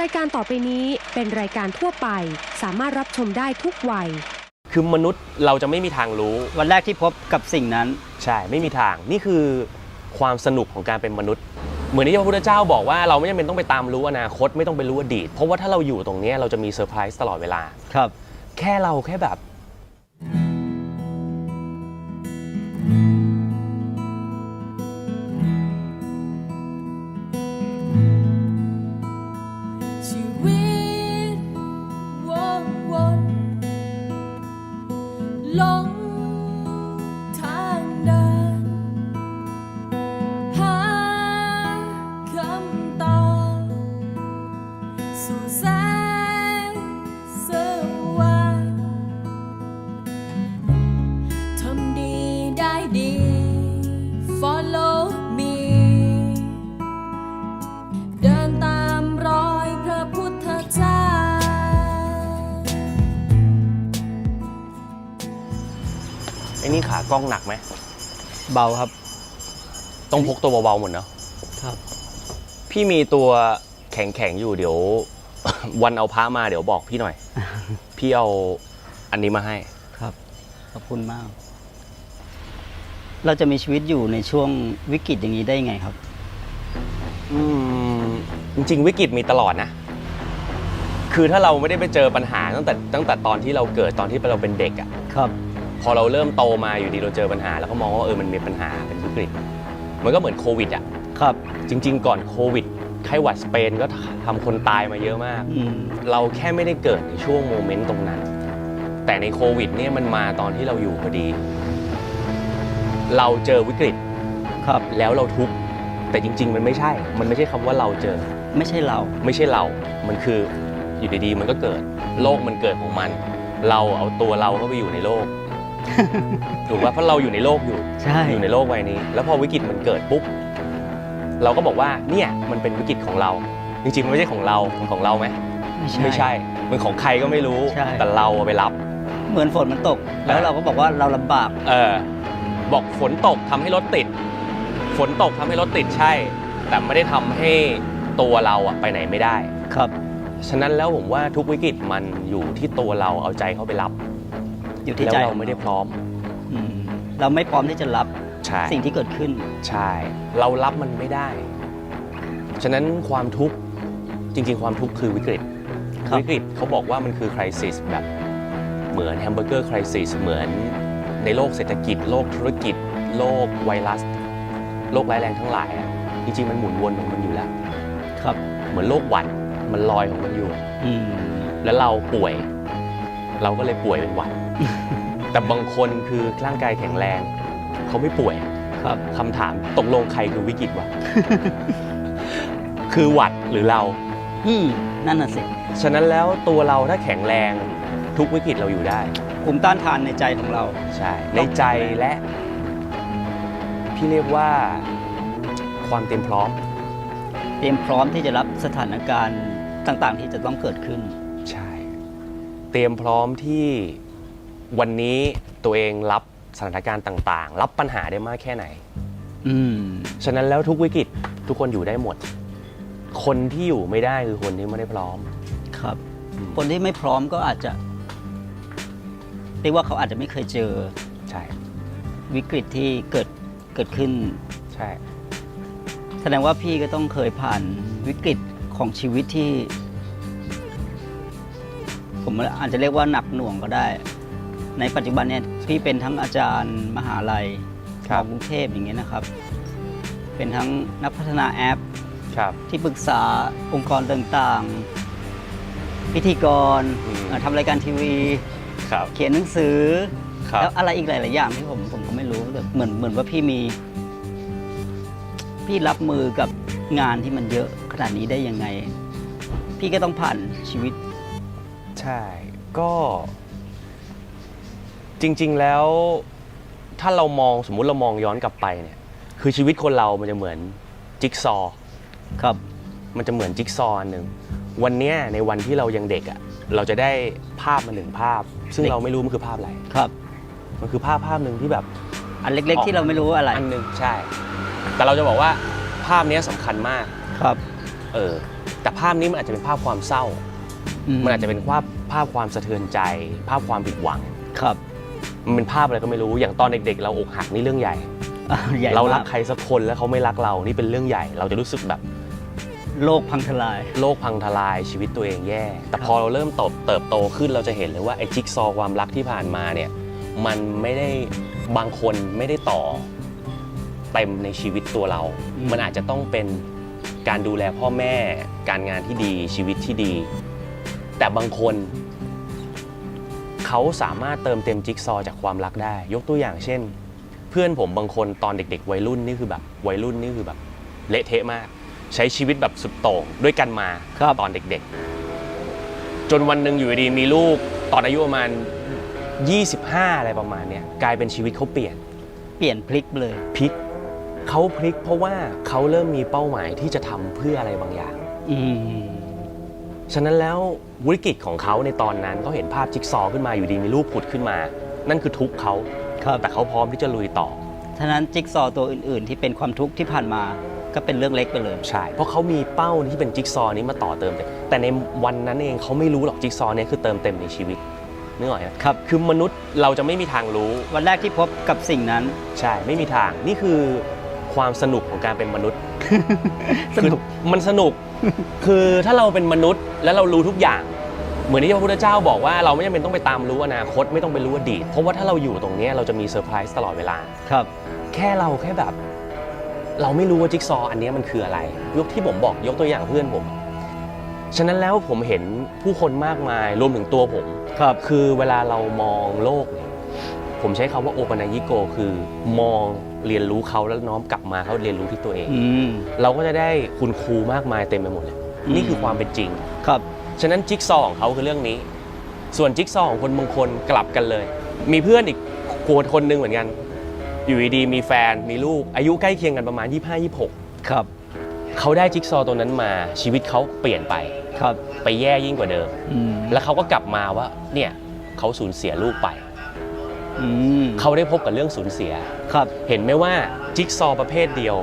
รายการต่อไปนี้เป็นรายการทั่วไป สามารถรับชมได้ทุกวัย คือมนุษย์เราจะไม่มีทางรู้ วันแรกที่พบกับสิ่งนั้น ใช่ไม่มีทางนี่คือความสนุกของการเป็นมนุษย์ เหมือนที่พระพุทธเจ้าบอกว่าเราไม่จำเป็นต้องไปตามรู้อนาคตไม่ต้องไปรู้อดีต เพราะว่าถ้าเราอยู่ตรงเนี้ยเราจะมีเซอร์ไพรส์ตลอดเวลา ครับ แค่เราแค่แบบ กล้องหนักไหม เบาครับ ต้องพกตัวเบาๆหมดเนาะครับ พี่มีตัวแข็งๆอยู่เดี๋ยว วันเอาพระมาเดี๋ยวบอกพี่หน่อย พี่เอาอันนี้มาให้ครับขอบคุณมาก เราจะมีชีวิตอยู่ในช่วงวิกฤตอย่างนี้ได้ยังไงครับ อืมจริงๆวิกฤตมีตลอดนะ คือถ้าเราไม่ได้ไปเจอปัญหาตั้งแต่ตั้งแต่ตอนที่เราเกิดตอนที่เราเป็นเด็กอะ่ะ ครับ พอเราเริ่มโตมาอยู่ดีเราเจอปัญหา แล้วก็มองว่าเออมันมีปัญหาเป็นวิกฤตมันก็เหมือนโควิดอะ่ะครับ จริง ๆ ก่อนโควิดไข้หวัดสเปนก็ทำคนตายมาเยอะมากอืมเราแค่ไม่ได้เกิดในช่วงโมเมนต์ตรงนั้น แต่ในโควิดเนี่ยมันมาตอนที่เราอยู่พอดี เราเจอวิกฤตครับแล้วเราทุกข์แต่จริง ๆ มันไม่ใช่ มันไม่ใช่คำว่าเราเจอ ไม่ใช่เรา ไม่ใช่เรา มันคืออยู่ดีๆ มันก็เกิด โลกมันเกิดของมัน เราเอาตัวเราเข้าไปอยู่ในโลก ถูกว่าเพราะเราอยู่ในโลกอยู่ใช่อยู่ในโลกใบนี้ แล้วพอวิกฤตมันเกิดปุ๊บเราก็บอกว่าเนี่ยมันเป็นวิกฤตของเรา จริงๆมันไม่ใช่ของเรามันของเราไหมไม่ใช่มันของใครก็ไม่รู้ใช่แต่เราเอาไปรับ เหมือนฝนมันตก แล้วเราก็บอกว่าเราลำบากเออบอกฝนตกทำให้รถติด ฝนตกทำให้รถติดใช่ แต่ไม่ได้ทำให้ตัวเราอะไปไหนไม่ได้ครับ ฉะนั้นแล้วผมว่าทุกวิกฤตมันอยู่ที่ตัวเราเอาใจเข้าไปรับ อยู่ที่แล้วใจเราไม่ได้พร้อมอืมเราไม่พร้อมที่จะรับใช่สิ่งที่เกิดขึ้น ใช่ เรารับมันไม่ได้ ฉะนั้นความทุกข์จริง ๆ ความทุกข์คือวิกฤต ครับ วิกฤตเขาบอกว่ามันคือคริสิสแบบเหมือนแฮมเบอร์เกอร์คริสิสเหมือนในโลกเศรษฐกิจ โลกธุรกิจ โลกไวรัส โลกร้ายแรงทั้งหลายอะจริง ๆ มันหมุนวนของมันอยู่แล้ว ครับ เหมือนโรคหวัดมันลอยของมันอยู่ อืมแล้วเราป่วย เราก็เลยป่วยเป็นหวัด แต่บางคนคือร่างกายแข็งแรง เขาไม่ป่วยครับคำถามตกลงใครคือวิกฤตวะ คือหวัดหรือเรา อืมนั่นน่ะสิฉะนั้นแล้วตัวเราถ้าแข็งแรงทุกวิกฤตเราอยู่ได้ ภูมิต้านทานในใจของเรา ใช่ ในใจและ พี่เรียกว่าความเต็มพร้อม เตรียมพร้อมที่จะรับสถานการณ์ต่างๆ ที่จะต้องเกิดขึ้น ใช่ เตรียมพร้อมที่ วันนี้ตัวเองรับสถานการณ์ต่างๆ รับปัญหาได้มากแค่ไหน อืม ฉะนั้นแล้วทุกวิกฤตทุกคนอยู่ได้หมด คนที่อยู่ไม่ได้คือคนที่ไม่ได้พร้อม ครับคนที่ไม่พร้อมก็อาจจะเรียกว่าเขาอาจจะไม่เคยเจอใช่ วิกฤตที่เกิดเกิดขึ้น ใช่ แสดงว่าพี่ก็ต้องเคยผ่านวิกฤตของชีวิตที่ ผมอาจจะเรียกว่าหนักหน่วงก็ได้ ในปัจจุบันเนี่ยพี่เป็นทั้งอาจารย์มหาลัยครับมกรุงเทพอย่างเงี้ยนะครับ เป็นทั้งนักพัฒนาแอปครับที่ปรึกษาองค์กรต่างๆ พิธีกรอืมเอ่อทำรายการทีวีครับเขียนหนังสือครับแล้วอะไรอีกหลายๆอย่างที่ผมผมก็ไม่รู้แต่เหมือนเหมือนว่าพี่มี พี่รับมือกับงานที่มันเยอะขนาดนี้ได้ยังไง พี่ก็ต้องผ่านชีวิต ใช่ก็ จริง ๆ แล้วถ้าเรามองสมมุติเรามองย้อนกลับไปเนี่ย คือชีวิตคนเรามันจะเหมือนจิ๊กซอว์ครับ มันจะเหมือนจิ๊กซอว์อันหนึ่งวันเนี้ยในวันที่เรายังเด็กอะ่ะเราจะได้ภาพมาหนึ่งภาพ ซึ่งเด็กเราไม่รู้มันคือภาพอะไร ครับ มันคือภาพภาพหนึ่งที่แบบ อันเล็ก ๆ ที่เราไม่รู้ว่าอะไรอันหนึ่งใช่ แต่เราจะบอกว่าภาพเนี้ยสำคัญมาก ครับเออ แต่ภาพนี้มันอาจจะเป็นภาพความเศร้า มันอาจจะเป็นภาพภาพความสะเทือนใจ ภาพความผิดหวัง ครับ มันเป็นภาพอะไรก็ไม่รู้อย่างตอนเด็กๆ เราอกหักนี่เรื่องใหญ่อะใหญ่เรารักมใครสักคนแล้วเขาไม่รักเรานี่เป็นเรื่องใหญ่ เราจะรู้สึกแบบโลกพังทลาย โลกพังทลายชีวิตตัวเองแย่ แต่พอเราเริ่มโตเติบโตขึ้นเราจะเห็นเลยว่าไอ้จิ๊กซอว์ความรักที่ผ่านมาเนี่ยมันไม่ได้บางคนไม่ได้ต่อเต็มในชีวิตตัวเรา อืม มันอาจจะต้องเป็นการดูแลพ่อแม่ การงานที่ดีชีวิตที่ดี แต่บางคน เขาสามารถเติมเต็มจิ๊กซอว์จากความรักได้ ยกตัวอย่างเช่น เพื่อนผมบางคนตอนเด็ก ๆ วัยรุ่นนี่คือแบบวัยรุ่นนี่คือแบบเละเทะมาก ใช้ชีวิตแบบสุดโต่งด้วยกันมาครับตอนเด็กๆ จนวันหนึ่งอยู่ดีๆมีลูกตอนอายุประมาณ 25 อะไรประมาณเนี้ยกลายเป็นชีวิตเขาเปลี่ยนเปลี่ยนพลิกเลยพลิกเขาพลิกเพราะว่าเขาเริ่มมีเป้าหมายที่จะทำเพื่ออะไรบางอย่าง อืม ฉะนั้นแล้ววิกฤตของเขาในตอนนั้นเขาเห็นภาพจิ๊กซอว์ขึ้นมาอยู่ดีมีลูกผุดขึ้นมา นั่นคือทุกข์เขาครับ แต่เขาพร้อมที่จะลุยต่อ ฉะนั้นจิ๊กซอว์ตัวอื่น ๆ ที่เป็นความทุกข์ที่ผ่านมาก็เป็นเรื่องเล็กไปเลย ใช่ เพราะเขามีเป้าที่เป็นจิ๊กซอว์นี้มาต่อเติมเต็มแต่ในวันนั้นเองเขาไม่รู้หรอกจิ๊กซอว์เนี้คือเติมเต็มในชีวิตนึกออกไหมครับ คือมนุษย์เราจะไม่มีทางรู้ วันแรกที่พบกับสิ่งนั้น ใช่ ไม่มีทาง นี่คือความสนุกของการเป็นมนุษย์ สนุก คือมันสนุก คือถ้าเราเป็นมนุษย์แล้วเรารู้ทุกอย่าง เหมือนที่พระพุทธเจ้าบอกว่าเราไม่จำเป็นต้องไปตามรู้อนาคตไม่ต้องไปรู้อดีต เพราะว่าถ้าเราอยู่ตรงเนี้ยเราจะมีเซอร์ไพรส์ตลอดเวลา ครับ แค่เราแค่แบบ เราไม่รู้ว่าจิ๊กซอว์อันเนี้ยมันคืออะไร ยกที่ผมบอกยกตัวอย่างเพื่อนผม ฉะนั้นแล้วผมเห็นผู้คนมากมายรวมถึงตัวผม ครับ คือเวลาเรามองโลกเนี่ย ผมใช้คำว่าโอปนายิโกคือมองเรียนรู้เขาแล้วน้อมกลับมาเขาเรียนรู้ที่ตัวเอง อืม เราก็จะได้คุณครูมากมายเต็มไปหมดเลยอืม นี่คือความเป็นจริง ครับ ฉะนั้นจิ๊กซอว์ของเขาคือเรื่องนี้ ส่วนจิ๊กซอว์ของคนบางคนกลับกันเลย มีเพื่อนอีกคนคนหนึ่งเหมือนกัน อยู่ดีๆมีแฟนมีลูกอายุใกล้เคียงกันประมาณ 25-26 ครับ เขาได้จิ๊กซอว์ตัวนั้นมาชีวิตเขาเปลี่ยนไป ครับ ไปแย่ยิ่งกว่าเดิม อืม แล้วเขาก็กลับมาว่าเนี่ยเขาสูญเสียลูกไปอืม เขาได้พบกับเรื่องสูญเสีย ครับ เห็นไหมว่าจิ๊กซอว์ประเภทเดียว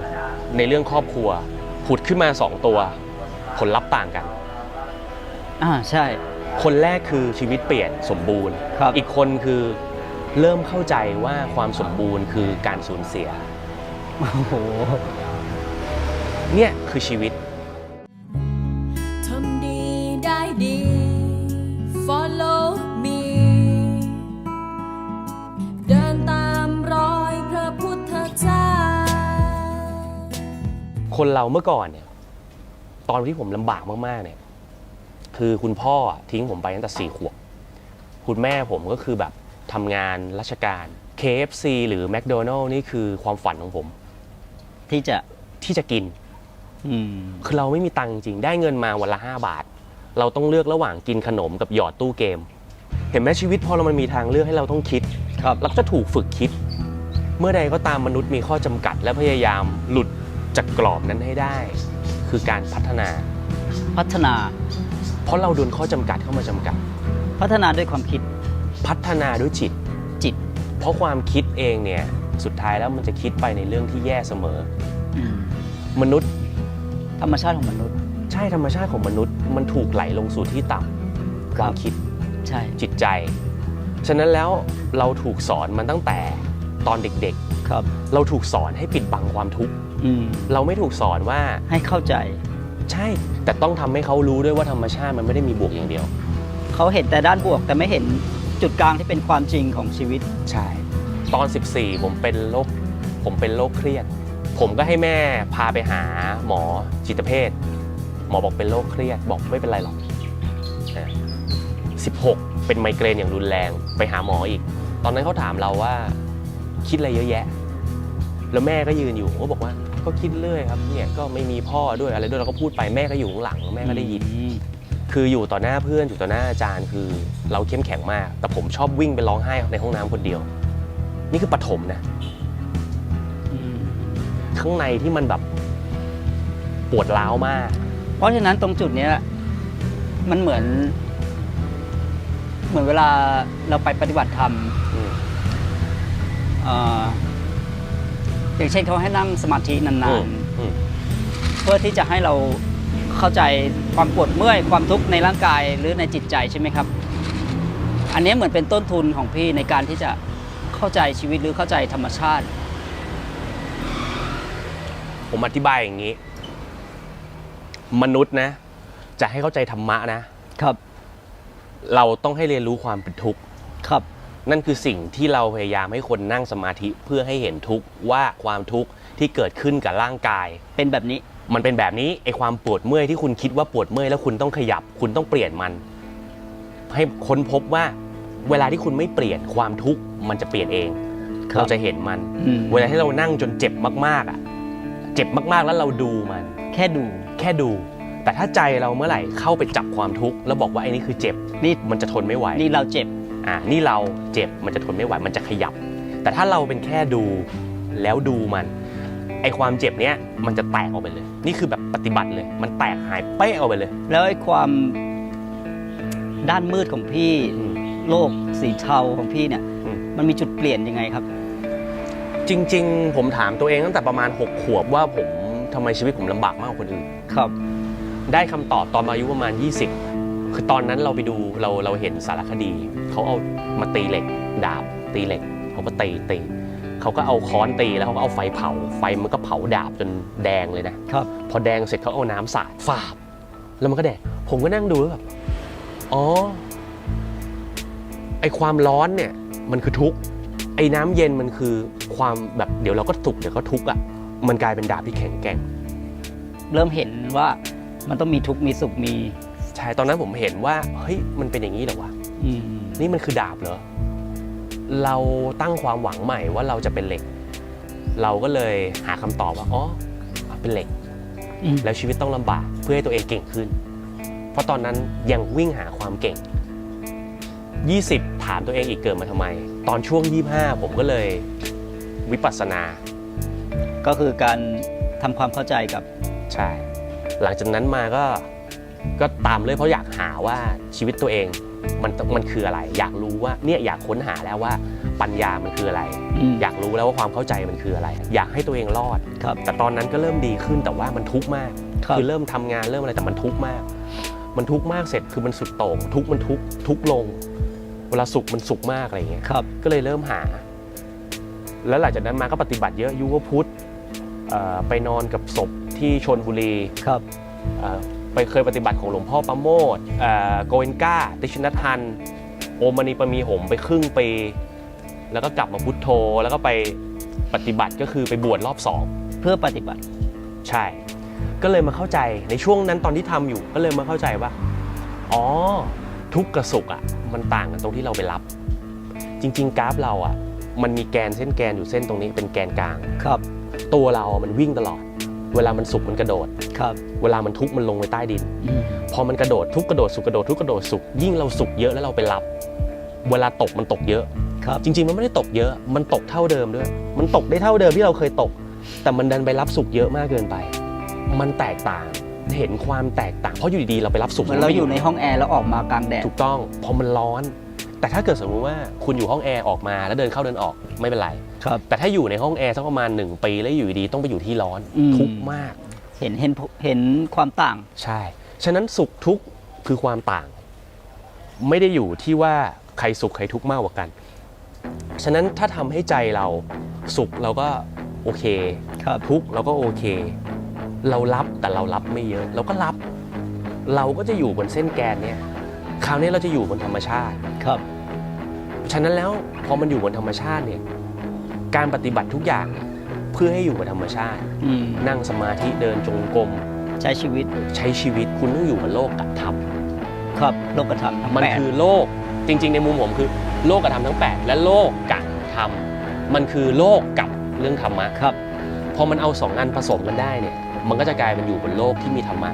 ในเรื่องครอบครัวผุดขึ้นมา2ตัวผลลัพธ์ต่างกัน อ่าใช่ คนแรกคือชีวิตเปลี่ยนสมบูรณ์ ครับอีกคนคือเริ่มเข้าใจว่าความสมบูรณ์คือการสูญเสีย โอ้โห เนี่ยคือชีวิต คนเราเมื่อก่อนเนี่ย ตอนที่ผมลำบากมากๆเนี่ย คือคุณพ่อทิ้งผมไปตั้งแต่สี่ขวบคุณแม่ผมก็คือแบบทำงานราชการ KFC หรือ McDonald's นี่คือความฝันของผม ที่จะที่จะกินอืมคือเราไม่มีตังค์จริงได้เงินมาวันละ5บาท เราต้องเลือกระหว่างกินขนมกับหยอดตู้เกม เห็นไหมชีวิตพอเรามันมีทางเลือกให้เราต้องคิดครับเราก็จะถูกฝึกคิด เมื่อใดก็ตามมนุษย์มีข้อจำกัดและพยายามหลุด จากกรอบนั้นให้ได้ คือการพัฒนา พัฒนา เพราะเราโดนข้อจำกัดเข้ามาจำกัด พัฒนาด้วยความคิดพัฒนาด้วยจิต จิตเพราะความคิดเองเนี่ยสุดท้ายแล้วมันจะคิดไปในเรื่องที่แย่เสมออืมมนุษย์ธรรมชาติของมนุษย์ ใช่ธรรมชาติของมนุษย์ มันถูกไหลลงสู่ที่ต่ำความคิด ใช่ จิตใจ ฉะนั้นแล้วเราถูกสอนมันตั้งแต่ ตอนเด็กครับๆเราถูกสอนให้ปิดบังความทุกข์อืมเราไม่ถูกสอนว่าให้เข้าใจ ใช่ แต่ต้องทำให้เขารู้ด้วยว่าธรรมชาติมันไม่ได้มีบวกอย่างเดียว เขาเห็นแต่ด้านบวกแต่ไม่เห็นจุดกลางที่เป็นความจริงของชีวิต ใช่ ตอน 14 ผมเป็นโรคผมเป็นโรคเครียด ผมก็ให้แม่พาไปหาหมอจิตเภทหมอบอกเป็นโรคเครียดบอกไม่เป็นไรหรอกนะ16 เป็นไมเกรนอย่างรุนแรงไปหาหมออีก ตอนนั้นเขาถามเราว่า คิดอะไรเยอะแยะ แล้วแม่ก็ยืนอยู่ผมก็บอกว่า ก็คิดเรื่อยครับเนี่ยก็ไม่มีพ่อด้วยอะไรด้วยเราก็พูดไปแม่ก็อยู่ข้างหลังแม่ก็ได้ยินอืมคืออยู่ต่อหน้าเพื่อนอยู่ต่อหน้าอาจารย์ คือเราเข้มแข็งมาก แต่ผมชอบวิ่งไปร้องไห้ในห้องน้ำคนเดียว นี่คือปฐมนะอืมข้างในที่มันแบบปวดร้าวมาก เพราะฉะนั้นตรงจุดเนี้ยมันเหมือน เหมือนเวลาเราไปปฏิบัติธรรมอืม เอ่ออย่างเช่นเขาให้นั่งสมาธินานอืมๆเพื่อที่จะให้เราเข้าใจความปวดเมื่อยความทุกข์ในร่างกายหรือในจิตใจใช่ไหมครับ อันนี้เหมือนเป็นต้นทุนของพี่ในการที่จะเข้าใจชีวิตหรือเข้าใจธรรมชาติ ผมอธิบายอย่างนี้ มนุษย์นะ จะให้เข้าใจธรรมะนะ ครับ เราต้องให้เรียนรู้ความเป็นทุกข์ ครับ นั่นคือสิ่งที่เราพยายามให้คนนั่งสมาธิเพื่อให้เห็นทุกข์ว่าความทุกข์ที่เกิดขึ้นกับร่างกาย เป็นแบบนี้มันเป็นแบบนี้ไอ้ความปวดเมื่อยที่คุณคิดว่าปวดเมื่อยแล้วคุณต้องขยับ คุณต้องเปลี่ยนมัน ให้ค้นพบว่า เวลาที่คุณไม่เปลี่ยนความทุกข์มันจะเปลี่ยนเองครับเราจะเห็นมัน อืมเวลาที่เรานั่งจนเจ็บมากๆอะเจ็บมากๆแล้วเราดูมัน แค่ดู แค่ดู แต่ถ้าใจเราเมื่อไหร่เข้าไปจับความทุกข์แล้วบอกว่าไอ้นี่คือเจ็บนี่ มันจะทนไม่ไหว นี่เราเจ็บ อ่านี่เราเจ็บมันจะทนไม่ไหวมันจะขยับ แต่ถ้าเราเป็นแค่ดูแล้วดูมันไอความเจ็บเนี้ยมันจะแตกออกไปเลย นี่คือแบบปฏิบัติเลย มันแตกหายเป๊ะออกไปเลย แล้วไอ้ความด้านมืดของพี่อืม โลกสีเทาของพี่เนี่ย อืม มันมีจุดเปลี่ยนยังไงครับ จริง ๆ ผมถามตัวเองตั้งแต่ประมาณ 6 ขวบว่าผมทำไมชีวิตผมลำบากมากกว่าคนอื่น ครับ ได้คำตอบตอนมาอายุประมาณ 20 คือตอนนั้นเราไปดูเราเราเห็นสารคดี เขาเอามาตีเหล็ก ดาบตีเหล็กเขามาตีตีเขาก็เอาค้อนตีแล้วเขาก็เอาไฟเผา ไฟมันก็เผาดาบจนแดงเลยนะครับ พอแดงเสร็จเขาเอาน้ำสาดฟาบ แล้วมันก็แดงผมก็นั่งดูแล้วแบบอ๋อไอความร้อนเนี่ยมันคือทุกข์ไอน้ำเย็นมันคือความแบบเดี๋ยวเราก็สุขเดี๋ยวก็ทุกข์อะมันกลายเป็นดาบที่แข็งแกร่ง เริ่มเห็นว่ามันต้องมีทุกข์มีสุขมี ใช่ตอนนั้นผมเห็นว่าเฮ้ยมันเป็นอย่างนี้เหรอวะอืมนี่มันคือดาบเหรอเราตั้งความหวังใหม่ว่าเราจะเป็นเหล็ก เราก็เลยหาคำตอบว่าอ๋อเป็นเหล็กอืมแล้วชีวิตต้องลำบากเพื่อให้ตัวเองเก่งขึ้น เพราะตอนนั้นยังวิ่งหาความเก่ง 20 ถามตัวเองอีกเกิดมาทำไม ตอนช่วง 25 ผมก็เลยวิปัสสนา ก็คือการทำความเข้าใจกับใช่หลังจากนั้นมาก็ ก็ตามเลยเพราะอยากหาว่าชีวิตตัวเองมันมันคืออะไร อยากรู้ว่าเนี่ยอยากค้นหาแล้วว่าปัญญามันคืออะไรอืมอยากรู้แล้วว่าความเข้าใจมันคืออะไร อยากให้ตัวเองรอดครับแต่ตอนนั้นก็เริ่มดีขึ้นแต่ว่ามันทุกข์มากครับอเริ่มทำงานเริ่มอะไรแต่มันทุกข์มาก มันทุกข์มากเสร็จคือมันสุดโต่งทุกข์มันทุกข์ทุกข์ลง เวลาสุขมันสุขมากอะไรอย่างเงี้ยครับ ก็เลยเริ่มหา แล้วหลังจากนั้นมาก็ปฏิบัติเยอะยุวพุทธเอ่อไปนอนกับศพที่ชนบุรีครับเอ่อ ไปเคยปฏิบัติของหลวงพ่อประโมทเอ่อโกเอนก้าติชินทัน โอมณีปมีหมไปครึ่งปีแล้วก็กลับมาพุทโธ แล้วก็ไปปฏิบัติก็คือไปบวชรอบสองเพื่อปฏิบัติ ใช่ ก็เลยมาเข้าใจในช่วงนั้นตอนที่ทำอยู่ ก็เลยมาเข้าใจว่า อ๋อ ทุกข์กับสุขอะ มันต่างกันตรงที่เราไปรับ จริง ๆ กราฟเราอะ มันมีแกนเส้นแกนอยู่เส้นตรงนี้เป็นแกนกลาง ครับ ตัวเรามันวิ่งตลอด เวลามันสุขมันกระโดด ครับ เวลามันทุกข์มันลงไปใต้ดินอืมพอมันกระโดดทุกข์กระโดดสุขกระโดดทุกข์กระโดดสุขยิ่งเราสุขเยอะแล้วเราไปรับ เวลาตกมันตกเยอะ ครับ จริง ๆ มันไม่ได้ตกเยอะ มันตกเท่าเดิมด้วย มันตกได้เท่าเดิมที่เราเคยตก แต่มันดันไปรับสุขเยอะมากเกินไป มันแตกต่าง เห็นความแตกต่าง เพราะอยู่ดีๆเราไปรับสุขเหมือนเราอยู่ในห้องแอร์แล้วออกมากลางแดด ถูกต้อง พอมันร้อน แต่ถ้าเกิดสมมติว่าคุณอยู่ห้องแอร์ออกมาแล้วเดินเข้าเดินออกไม่เป็นไร ครับ แต่ถ้าอยู่ในห้องแอร์สักประมาณหนึ่งปีแล้วอยู่ดีๆต้องไปอยู่ที่ร้อนอืม ทุกข์มาก เห็นเห็นเห็นความต่าง ใช่ ฉะนั้นสุขทุกข์คือความต่าง ไม่ได้อยู่ที่ว่าใครสุขใครทุกข์มากกว่ากัน ฉะนั้นถ้าทำให้ใจเราสุขเราก็โอเค ครับ ทุกข์เราก็โอเค เรารับแต่เรารับไม่เยอะ เราก็รับ เราก็จะอยู่บนเส้นแกนเนี่ย คราวนี้เราจะอยู่บนธรรมชาติครับ ฉะนั้นแล้วพอมันอยู่บนธรรมชาติเนี่ยการปฏิบัติทุกอย่างเพื่อให้อยู่กับธรรมชาติ อืมนั่งสมาธิเดินจงกรมใช้ชีวิตใช้ชีวิตคุณต้องอยู่กับโลกกับธรรมครับโลกธรรมทั้งมันแปดคือโลกจริง ๆ ในมุมผมคือ โลกกับธรรมทั้ง 8 และโลกกับธรรมมันคือโลกกับเรื่องธรรมะ ครับ พอมันเอาสองอันผสมกันได้เนี่ย มันก็จะกลายเป็นอยู่บนโลกที่มีธรรมะ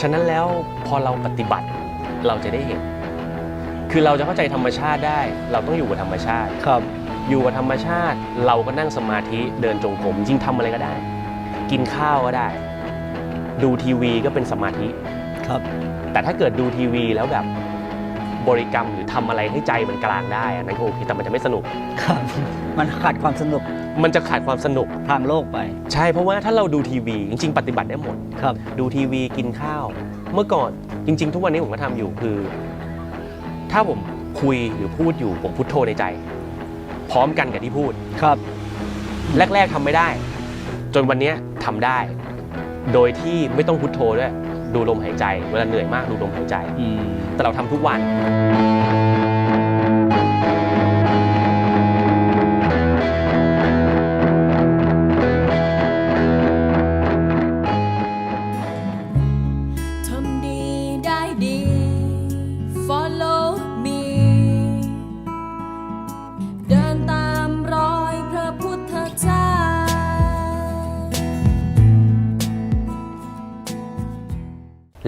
ฉะนั้นแล้วพอเราปฏิบัติ เราจะได้เห็น คือเราจะเข้าใจธรรมชาติได้ เราต้องอยู่กับธรรมชาติ ครับ อยู่กับธรรมชาติ เราก็นั่งสมาธิเดินจงกรมจริงทำอะไรก็ได้ กินข้าวก็ได้ ดูทีวีก็เป็นสมาธิ ครับ แต่ถ้าเกิดดูทีวีแล้วแบบบริกรรมหรือทำอะไรให้ใจมันกลางได้อันนั้นก็โอเคแต่มันจะไม่สนุก ครับ มันขาดความสนุกมันจะขาดความสนุก ทางโลกไป ใช่เพราะว่าถ้าเราดูทีวี จริง ๆ ปฏิบัติได้หมด ครับ ดูทีวีกินข้าว เมื่อก่อน จริง ๆ ทุกวันนี้ผมก็ทำอยู่คือ ถ้าผมคุยหรือพูดอยู่ผมพุทโธในใจ พร้อมกันกับที่พูดครับ แรก ๆทำไม่ได้ จนวันเนี้ยทำได้ โดยที่ไม่ต้องพุทโธด้วยดูลมหายใจ เวลาเหนื่อยมากดูลมหายใจอืมแต่เราทำทุกวัน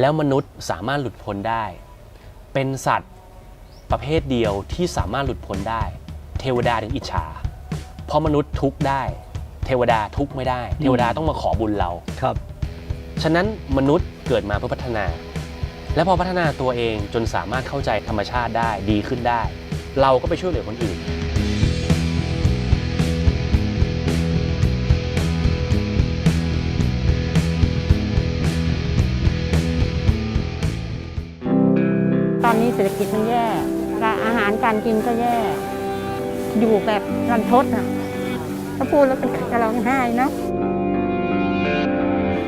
แล้วมนุษย์สามารถหลุดพ้นได้ เป็นสัตว์ประเภทเดียวที่สามารถหลุดพ้นได้ เทวดาถึงอิจฉา เพราะมนุษย์ทุกข์ได้ เทวดาทุกข์ไม่ได้ เทวดาต้องมาขอบุญเรา ครับ ฉะนั้นมนุษย์เกิดมาเพื่อพัฒนา และพอพัฒนาตัวเองจนสามารถเข้าใจธรรมชาติได้ดีขึ้นได้ เราก็ไปช่วยเหลือคนอื่น รษฐกิจมันแย่การอาหารการกินก็แย่ อยู่แบบรันทดอะถ้าพูดแล้วเป็นจะร้องไห้เนาะ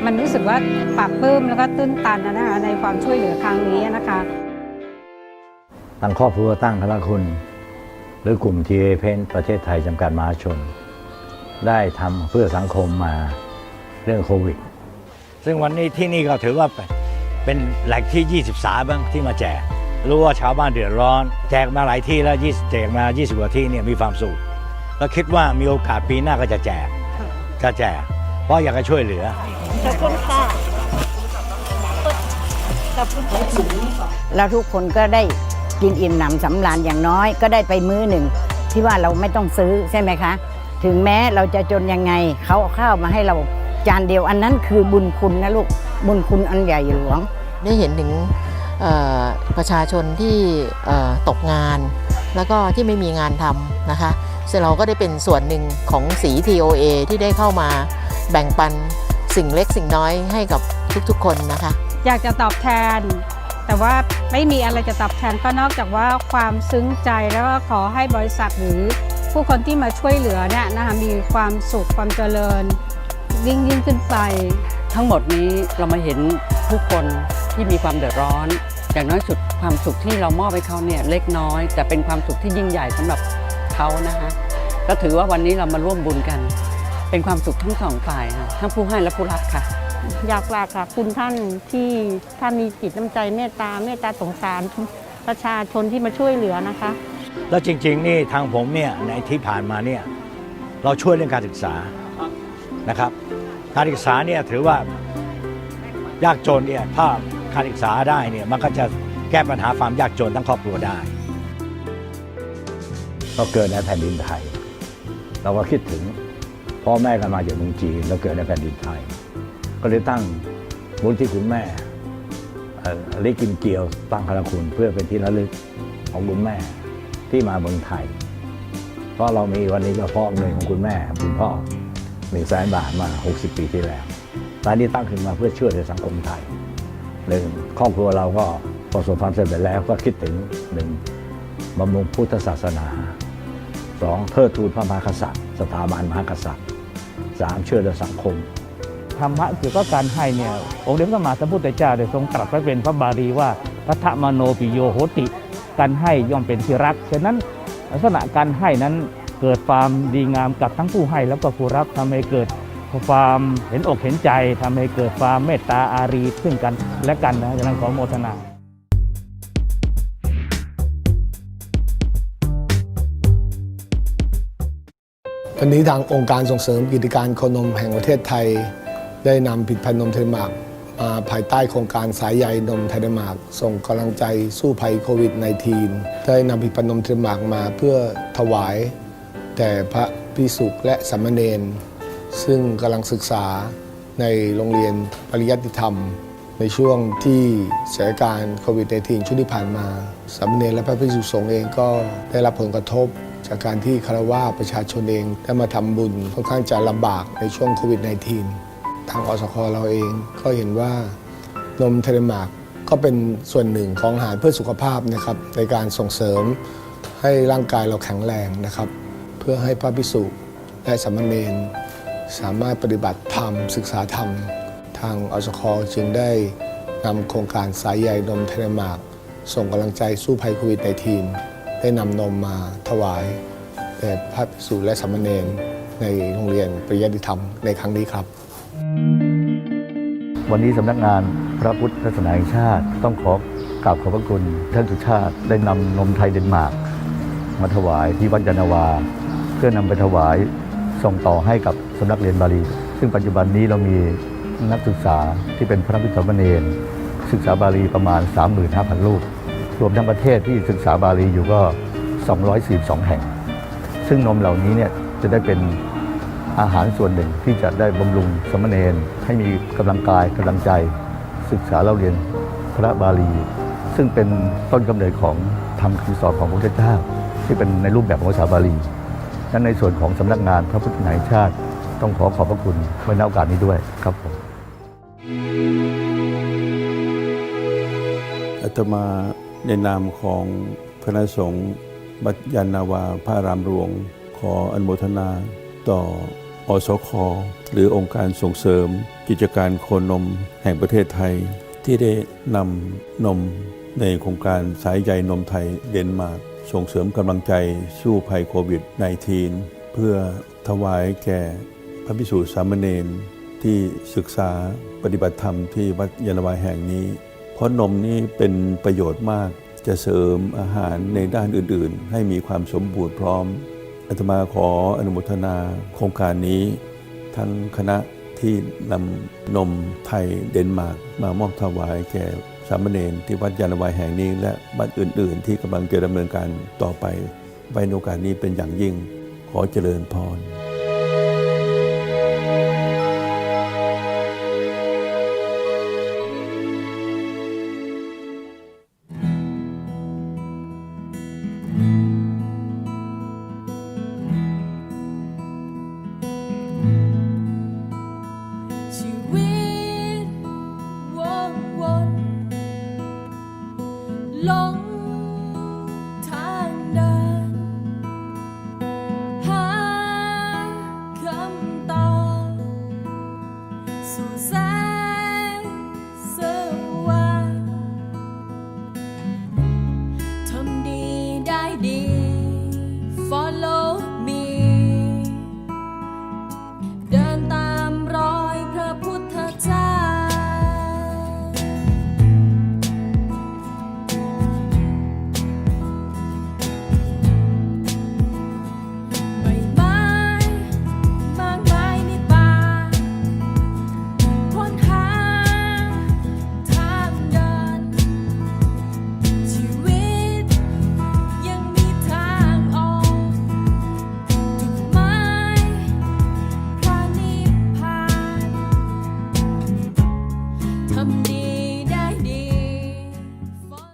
มันรู้สึกว่าปรับปลื้มแล้วก็ตื้นตันนะนะคะในความช่วยเหลือครั้งนี้นะคะทางครอบครัวตั้งคณะคุณ หรือกลุ่ม TA เพนประเทศไทยจำกัดมหาชน ได้ทำเพื่อสังคมมาเรื่องโควิด ซึ่งวันนี้ที่นี่ก็ถือว่าเป็นเป็นแหล่งที่20สาบ้างที่มาแจก รู้ว่าชาวบ้านเดือดร้อน แจกมาหลายที่แล้ว20แจกมา 20กว่าที่เนี่ยมีความสุขแล้วคิดว่ามีโอกาสปีหน้าก็จะแจกจะแจก เพราะอยากจะช่วยเหลือแล้วทุกคนก็ได้กินอิ่มหนำสำราญอย่างน้อย ก็ได้ไปมื้อหนึ่ง ที่ว่าเราไม่ต้องซื้อใช่ไหมคะ ถึงแม้เราจะจนยังไงเขาเอาข้าวมาให้เราจานเดียวอันนั้นคือบุญคุณนะลูกบุญคุณอันใหญ่หลวงได้เห็นถึงเอ่อ ประชาชนที่ตกงาน แล้วก็ที่ไม่มีงานทำนะคะซึ่งเราก็ได้เป็นส่วนหนึ่งของสี TOA ที่ได้เข้ามาแบ่งปันสิ่งเล็กสิ่งน้อยให้กับทุกๆคนนะคะ อยากจะตอบแทน แต่ว่าไม่มีอะไรจะตอบแทนก็นอกจากว่าความซึ้งใจแล้วก็ขอให้บริษัทหรือผู้คนที่มาช่วยเหลือเนี่ยนะคะมีความสุขความเจริญยิ่งยิ่งขึ้นไป ทั้งหมดนี้เรามาเห็นผู้คนที่มีความเดือดร้อน อย่างน้อยสุดความสุขที่เรามอบให้เขาเนี่ยเล็กน้อย แต่เป็นความสุขที่ยิ่งใหญ่สำหรับเขานะคะก็ถือว่าวันนี้เรามาร่วมบุญกัน เป็นความสุขทั้งสองฝ่ายค่ะทั้งผู้ให้และผู้รับค่ะ อยากฝากค่ะคุณท่านที่ถ้ามีจิตน้ำใจเมตตาเมตตาสงสารประชาชนที่มาช่วยเหลือนะคะ แล้วจริง ๆ นี่ทางผมเนี่ยในที่ผ่านมาเนี่ยเราช่วยเรื่องการศึกษานะครับ การศึกษาเนี่ยถือว่ายากจนเนี่ยถ้าการศึกษาได้เนี่ยมันก็จะแก้ปัญหาความยากจนทั้งครอบครัวได้ เราเกิดในแผ่นดินไทย เราก็คิดถึงพ่อแม่กันมาจากเมืองจีนเราเกิดในแผ่นดินไทย ก็เลยตั้งมูลที่คุณแม่เอ่อลิกินเกียวตั้งคณะคุณเพื่อเป็นที่ระลึกของคุณแม่ที่มาเมืองไทย เพราะเรามีวันนี้ก็เพราะเงินของคุณแม่คุณพ่อ หนึ่งแสนบาทมา 60 ปีที่แล้วตอนนี้ตั้งขึ้นมาเพื่อช่วยในสังคมไทยหนึ่งครอบครัวเราก็ประสบความสำเร็จแล้วก็คิดถึงหนึ่งบำรุงพุทธศาสนาสองเทิดทูนพระมหากษัตริย์ สถาบันมหากษัตริย์สามช่วยเหลือสังคมธรรมะเกี่ยวกับการให้เนี่ยองค์เดชพระสัมมาสัมพุทธเจ้าได้ทรงตรัสไว้เป็นพระบาลีว่าพัทธมโนปิโยโหติ การให้ย่อมเป็นที่รักฉะนั้นลักษณะการให้นั้น เกิดความดีงามกับทั้งผู้ให้แล้วก็ผู้รับทำให้เกิดความเห็นอกเห็นใจทำให้เกิดความเมตตาอารีซึ่งกันและกันนะฉะนั้นขอโมทนาวันนี้ทางองค์การส่งเสริมกิจการโคนมแห่งประเทศไทย ได้นำผลิดพันนมเทเลมาร์กมาภายใต้โครงการสายใยนมเทเลมาร์กส่งกำลังใจสู้ภัยโควิด -19 ได้นำผลิดพันนมเทเลมาร์กมาเพื่อถวาย แด่พระพิสุกและสามเณรซึ่งกำลังศึกษาในโรงเรียนปริยัติธรรม ในช่วงที่สถานการณ์โควิด -19 ช่วงที่ผ่านมาสามเณรและพระภิกษุสงฆ์เองก็ได้รับผลกระทบ จากการที่คารวะประชาชนเองได้มาทำบุญค่อนข้างจะลำบากในช่วงโควิด -19 ทางอสคเราเองก็เห็นว่านมเทเลมาร์กก็เป็นส่วนหนึ่งของอาหารเพื่อสุขภาพนะครับในการส่งเสริมให้ร่างกายเราแข็งแรงนะครับ เพื่อให้พระภิกษุและสามเณรสามารถปฏิบัติธรรม ศึกษาธรรม ทางอสคจึงได้นำโครงการสายใยนมเทเลมาร์กส่งกำลังใจสู้ภัยโควิด -19 ได้นำนมมาถวายแด่พระภิกษุและสามเณรในโรงเรียนปริยัติธรรมในครั้งนี้ครับ วันนี้สำนักงานพระพุทธศาสนาแห่งชาติ ต้องขอกราบขอบพระคุณท่านสุชาติได้นำนมไทยเดนมาร์กมาถวายที่วัดยานนาวา พื่อนำไปถวายส่งต่อให้กับสำนักเรียนบาลี ซึ่งปัจจุบันนี้เรามีนักศึกษาที่เป็นพระภิกษุสมเณรศึกษาบาลีประมาณ 35,000 รูป รวมทั้งประเทศที่ศึกษาบาลีอยู่ก็ 242 แห่ง ซึ่งนมเหล่านี้เนี่ยจะได้เป็นอาหารส่วนหนึ่งที่จะได้บำรุงสามเณรให้มีกำลังกายกำลังใจ ศึกษาเล่าเรียนพระบาลี ซึ่งเป็นต้นกำเนิดของธรรมคำสอนของพระพุทธเจ้าที่เป็นในรูปแบบของภาษาบาลี นั้นในส่วนของสำนักงานพระพุทธศาสนาแห่งชาติ ต้องขอขอบพระคุณไว้ในโอกาสนี้ด้วยครับผมอาตมาในนามของคณะสงฆ์บัดยานนาวาพระรามหลวง ขออนุโมทนาต่ออสค หรือองค์การส่งเสริม กิจการโคนมแห่งประเทศไทย ที่ได้นำนมในโครงการสายใยนมไทยเดนมาร์ก ส่งเสริมกำลังใจสู้ภัยโควิด -19 เพื่อถวายแก่พระภิกษุสามเณรที่ศึกษาปฏิบัติธรรมที่วัดยานนาวาแห่งนี้ เพราะนมนี่เป็นประโยชน์มากจะเสริมอาหารในด้านอื่นๆ ให้มีความสมบูรณ์พร้อมอาตมาขออนุโมทนาโครงการนี้ ทั้งคณะที่นำนมไทยเดนมาร์กมามอบถวายแก่ สามเณรที่วัดยานวายแห่งนี้ และวัดอื่น ๆ ที่กำลังจะดำเนินการต่อไปไว้ในโอกาสนี้เป็นอย่างยิ่งขอเจริญพร